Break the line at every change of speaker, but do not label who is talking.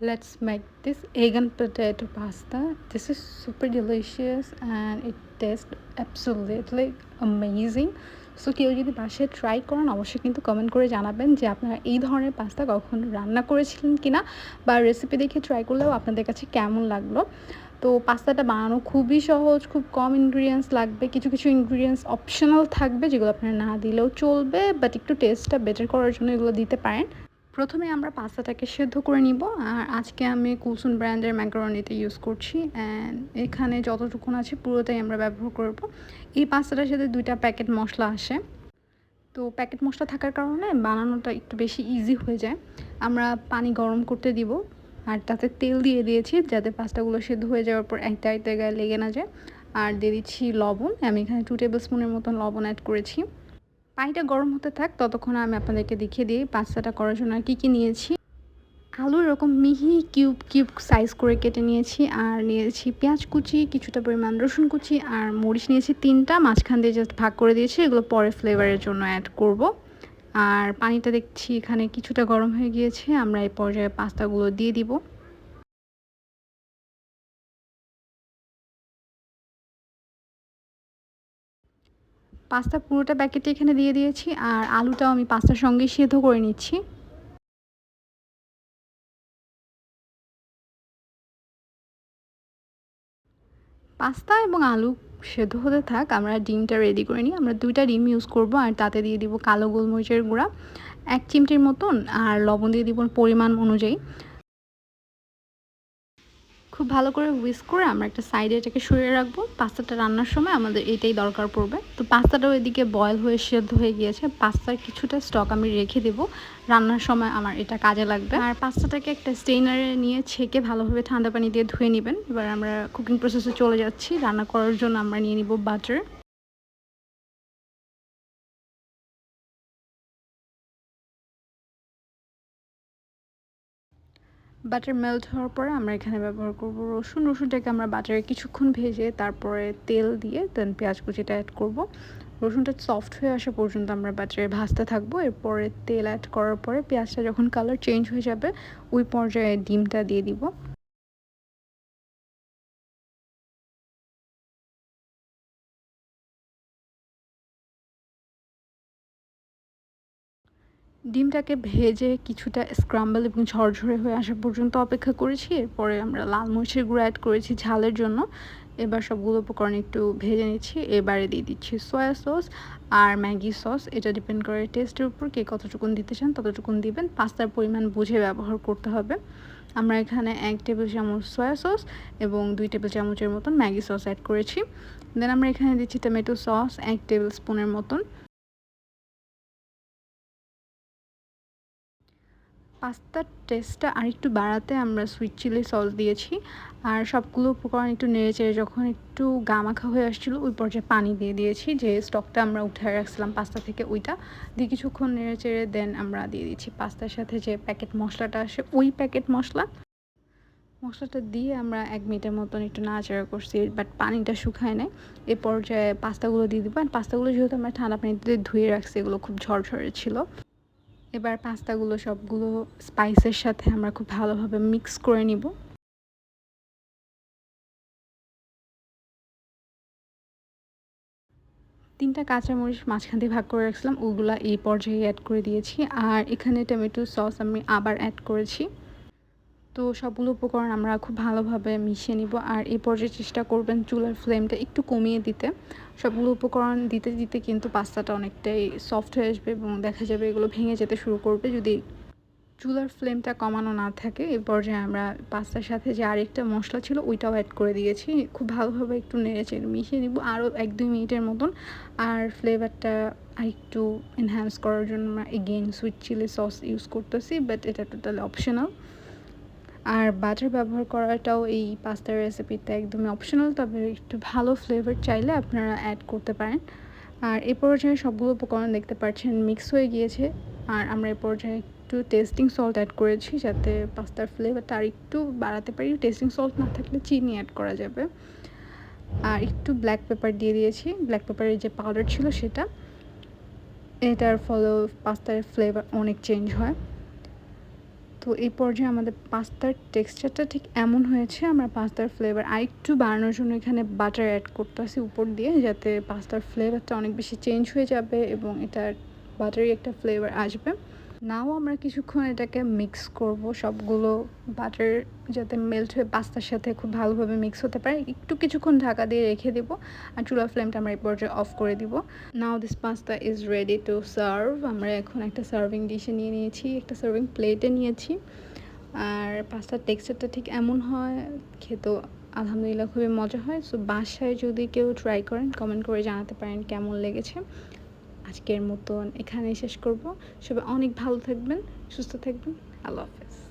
let's make this egg and potato pasta. This is super delicious and it tastes absolutely amazing. So কেউ যদি বাসায় try করেন, অবশ্যই কিন্তু কমেন্ট করে জানাবেন যে আপনারা এই ধরনের পাস্তা কখনো রান্না করেছিলেন কিনা বা রেসিপি দেখে ট্রাই করলেও আপনাদের কাছে কেমন লাগল? তো পাস্তাটা বানানো খুবই সহজ, খুব কম ইনগ্রিডিয়েন্টস লাগবে, কিছু কিছু ইনগ্রিডিয়েন্টস অপশনাল থাকবে যেগুলো আপনারা না দিলেও চলবে বাট একটু টেস্টটা বেটার করার জন্য এগুলো দিতে পারেন। প্রথমে আমরা পাস্তাটাকে সেদ্ধ করে নিব, আর আজকে আমি কুলসুন ব্র্যান্ডের ম্যাকারনিতে ইউজ করছি অ্যান্ড এখানে যতটুকুন আছে পুরোটাই আমরা ব্যবহার করব। এই পাস্তাটার সাথে দুইটা প্যাকেট মশলা আসে। তো প্যাকেট মশলা থাকার কারণে বানানোটা একটু বেশি ইজি হয়ে যায়। আমরা পানি গরম করতে দিব, আর তাতে তেল দিয়ে দিয়েছি যাতে পাস্তাগুলো সেদ্ধ হয়ে যাওয়ার পর একটা একটা গায়ে লেগে না যায়। আর দিয়ে দিচ্ছি লবণ, আমি এখানে টু টেবিল স্পুনের মতন লবণ অ্যাড করেছি। পানিটা গরম হতে থাক, ততক্ষণ আমি আপনাদেরকে দেখিয়ে দিই পাস্তাটা করার জন্য কী কী নিয়েছি। আলু এরকম মিহি কিউব কিউব সাইজ করে কেটে নিয়েছি আর নিয়েছি পেঁয়াজ কুচি, কিছুটা পরিমাণ রসুন কুচি আর মরিচ নিয়েছি তিনটা, মাঝখান দিয়ে জাস্ট ভাগ করে দিয়েছি, এগুলো পরে ফ্লেভারের জন্য অ্যাড করব। আর পানিটা দেখছি এখানে কিছুটা গরম হয়ে গিয়েছে, আমরা এই পর্যায়ে পাস্তাগুলো দিয়ে দিব। পাস্তা পুরোটা প্যাকেটে এখানে দিয়ে দিয়েছি, আর আলুটাও আমি পাস্তার সঙ্গে সেদ্ধ করে নিচ্ছি। পাস্তা এবং আলু সেদ্ধ হতে থাক, আমরা ডিমটা রেডি করে নিই। আমরা দুইটা ডিম ইউজ করব, আর তাতে দিয়ে দিব কালো গোলমরিচের গুঁড়া, এক চিমটির মতন, আর লবণ দিয়ে দিব পরিমাণ অনুযায়ী। খুব ভালো করে হুইস করে আমরা একটা সাইডে এটাকে সরিয়ে রাখব। পাস্তাটা রান্নার সময় আমাদের এটাই দরকার পড়বে। তো পাস্তাটা ওইদিকে বয়েল হয়ে সেদ্ধ হয়ে গিয়েছে। পাস্তার কিছুটা স্টক আমি রেখে দেবো। রান্নার সময় আমার এটা কাজে লাগবে। আর পাস্তাটাকে একটা স্টেইনারে নিয়ে ছেঁকে ভালোভাবে ঠান্ডা পানি দিয়ে ধুয়ে নেবেন। এবার আমরা কুকিং প্রসেসে চলে যাচ্ছি। রান্না করার জন্য আমরা নিয়ে নিব বাটার বাটার মেল্ট হওয়ার পরে আমরা এখানে ব্যবহার করব রসুন। রসুনটাকে আমরা বাটারে কিছুক্ষণ ভেজে তারপরে তেল দিয়ে দেন পেঁয়াজ কুচিটা অ্যাড করব। রসুনটা সফট হয়ে আসা পর্যন্ত আমরা বাটারে ভাজতে থাকব। এরপরে তেল অ্যাড করার পরে পেঁয়াজটা যখন কালার চেঞ্জ হয়ে যাবে, ওই পর্যায়ে ডিমটা দিয়ে দিব। ডিমটাকে ভেজে কিছুটা স্ক্রাম্বল এবং ঝরঝরে হয়ে আসা পর্যন্ত অপেক্ষা করেছি। এরপরে আমরা লাল মরিচের গুঁড়ো অ্যাড করেছি ঝালের জন্য। এবার সবগুলো উপকরণ একটু ভেজে নিচ্ছি। এবারে দিয়ে দিচ্ছি সয়া সস আর ম্যাগি সস এটা ডিপেন্ড করে টেস্টের উপর কে কতটুকুন দিতে চান ততটুকুন দিবেন। পাস্তার পরিমাণ বুঝে ব্যবহার করতে হবে। আমরা এখানে এক টেবিল চামচ সয়া সস এবং দুই টেবিল চামচের মতন ম্যাগি সস অ্যাড করেছি। দেন আমরা এখানে দিচ্ছি টমেটো সস এক টেবিল স্পুনের মতন। পাস্তার টেস্টটা আরেকটু বাড়াতে আমরা সুইট চিলি সস দিয়েছি। আর সবগুলো উপকরণ একটু নেড়ে চেড়ে যখন একটু গামাখা হয়ে আসছিল, ওই পর্যায়ে পানি দিয়ে দিয়েছি। যে স্টকটা আমরা উঠে রাখছিলাম পাস্তা থেকে ওইটা। দিয়ে কিছুক্ষণ নেড়ে চেড়ে দেন আমরা দিয়ে দিচ্ছি পাস্তার সাথে যে প্যাকেট মশলাটা আসে, ওই প্যাকেট মশলা। মশলাটা দিয়ে আমরা এক মিনিটের মতন একটু নাড়াচাড়া করছি বাট পানিটা শুকায় নেয় এই পর্যায়ে পাস্তাগুলো দিয়ে দিব। পাস্তাগুলো যেহেতু আমরা ঠান্ডা পানিতে ধুয়ে রাখছি, এগুলো খুব ঝরঝরে ছিল। এবার পাস্তাগুলো সবগুলো স্পাইসের সাথে আমরা খুব ভালোভাবে মিক্স করে নিব। তিনটা কাঁচামরিচ মাঝখান দিয়ে ভাগ করে রাখছিলাম, ওগুলা এই পর্যায়ে অ্যাড করে দিয়েছি। আর এখানে টমেটো সস আমি আবার অ্যাড করেছি। তো সবগুলো উপকরণ আমরা খুব ভালোভাবে মিশিয়ে নিব। আর এই পর্যায়ে চেষ্টা করবেন চুলার ফ্লেমটা একটু কমিয়ে দিতে। সবগুলো উপকরণ দিতে দিতে কিন্তু পাস্তাটা অনেকটাই সফট হয়ে আসবে এবং দেখা যাবে এগুলো ভেঙে যেতে শুরু করবে। যদি চুলার ফ্লেমটা কমানো না থাকে এই পর্যায়ে আমরা পাস্তার সাথে যে আরেকটা মশলা ছিল, ওইটাও অ্যাড করে দিয়েছি। খুব ভালোভাবে একটু নেড়ে চেড়ে মিশিয়ে নিব আরও এক, দুই মিনিটের মতন। আর ফ্লেভারটা আরেকটু এনহ্যান্স করার জন্য আমরা again sweet chilli sauce use করতেছি বাট এটা টোটালি অপশনাল আর বাটার ব্যবহার করাটাও এই পাস্তার রেসিপিতে একদমই অপশনাল তবে একটু ভালো ফ্লেভার চাইলে আপনারা অ্যাড করতে পারেন। আর এ পর্যায়ে সবগুলো উপকরণ দেখতে পাচ্ছেন মিক্স হয়ে গিয়েছে। আর আমরা এ পর্যায়ে একটু টেস্টিং সল্ট অ্যাড করেছি, যাতে পাস্তার ফ্লেভারটা আর একটু বাড়াতে পারি। টেস্টিং সল্ট না থাকলে চিনি অ্যাড করা যাবে। আর একটু ব্ল্যাক পেপার দিয়ে দিয়েছি। ব্ল্যাক পেপারের যে পাউডার ছিল সেটা, এটার ফলে পাস্তার ফ্লেভার অনেক চেঞ্জ হয়। তো এই পর্যায়ে আমাদের পাস্তার টেক্সচারটা ঠিক এমন হয়েছে, আমরা পাস্তার ফ্লেভার আরেকটু বাড়ানোর জন্য এখানে বাটার অ্যাড করতেছি উপর দিয়ে, যাতে পাস্তার ফ্লেভারটা অনেক বেশি চেঞ্জ হয়ে যাবে এবং এটার বাটারি একটা ফ্লেভার আসবে। নাও আমরা কিছুক্ষণ এটাকে মিক্স করব। সবগুলো বাটার যাতে মেল্ট হয়ে পাস্তার সাথে খুব ভালোভাবে মিক্স হতে পারে। একটু কিছুক্ষণ ঢাকা দিয়ে রেখে দেবো আর চুলার ফ্লেমটা আমরা এই পর্যায়ে অফ করে দিব। Now this pasta is ready to serve আমরা এখন একটা সার্ভিং ডিশে নিয়ে নিয়েছি, একটা সার্ভিং প্লেটে নিয়েছি। আর পাস্তার টেক্সচারটা ঠিক এমন হয়, খেতেও আলহামদুলিল্লাহ খুবই মজা হয়। সো বাসায় যদি কেউ ট্রাই করেন কমেন্ট করে জানাতে পারেন কেমন লেগেছে। আজকের মতন এখানেই শেষ করব। সবাই অনেক ভালো থাকবেন সুস্থ থাকবেন। আল্লাহ হাফেজ।